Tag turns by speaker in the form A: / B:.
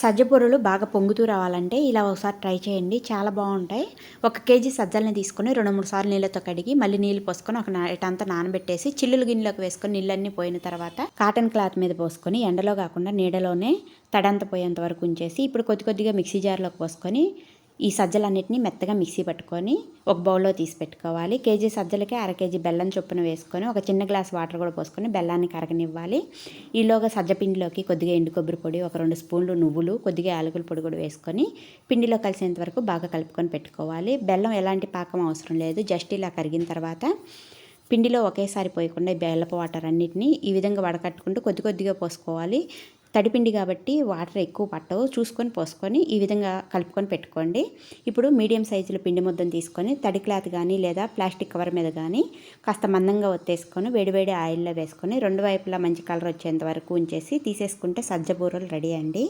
A: సజ్జపొరలు బాగా పొంగుతూ రావాలంటే ఇలా ఒకసారి ట్రై చేయండి. చాలా బాగుంటాయి. ఒక కేజీ సజ్జల్ని తీసుకొని రెండు మూడు సార్లు నీళ్ళతో కడిగి మళ్ళీ నీళ్ళు పోసుకొని ఒక నైట్ అంతా నానబెట్టేసి చిల్లులు గిన్నెలోకి వేసుకొని నీళ్ళన్నీ పోయిన తర్వాత కాటన్ క్లాత్ మీద పోసుకొని ఎండలో కాకుండా నీడలోనే తడంత పోయేంత వరకు ఉంచేసి ఇప్పుడు కొద్ది కొద్దిగా మిక్సీ జార్లోకి పోసుకొని ఈ సజ్జలన్నిటిని మెత్తగా మిక్సీ పట్టుకొని ఒక బౌల్లో తీసి పెట్టుకోవాలి. కేజీ సజ్జలకి అర కేజీ బెల్లం చొప్పున వేసుకొని ఒక చిన్న గ్లాస్ వాటర్ కూడా పోసుకొని బెల్లాన్ని కరగనివ్వాలి. ఈలోగా సజ్జ పిండిలోకి కొద్దిగా ఎండు కొబ్బరి పొడి ఒక రెండు స్పూన్లు నువ్వులు కొద్దిగా యాలకుల పొడి కూడా వేసుకొని పిండిలో కలిసేంత వరకు బాగా కలుపుకొని పెట్టుకోవాలి. బెల్లం ఎలాంటి పాకం అవసరం లేదు. జస్ట్ ఇలా కరిగిన తర్వాత పిండిలో ఒకేసారి పోయకుండా బెల్లపు వాటర్ అన్నిటిని ఈ విధంగా వడకట్టుకుంటూ కొద్ది కొద్దిగా పోసుకోవాలి. తడిపిండి కాబట్టి వాటర్ ఎక్కువ పట్టవు. చూసుకొని పోసుకొని ఈ విధంగా కలుపుకొని పెట్టుకోండి. ఇప్పుడు మీడియం సైజులో పిండి ముద్దను తీసుకొని తడి క్లాత్ కానీ లేదా ప్లాస్టిక్ కవర్ మీద కానీ కాస్త మందంగా ఒత్తేసుకొని వేడివేడి ఆయిల్లో వేసుకొని రెండు వైపులా మంచి కలర్ వచ్చేంత వరకు ఉంచేసి తీసేసుకుంటే సజ్జ బూరలు రెడీ అండి.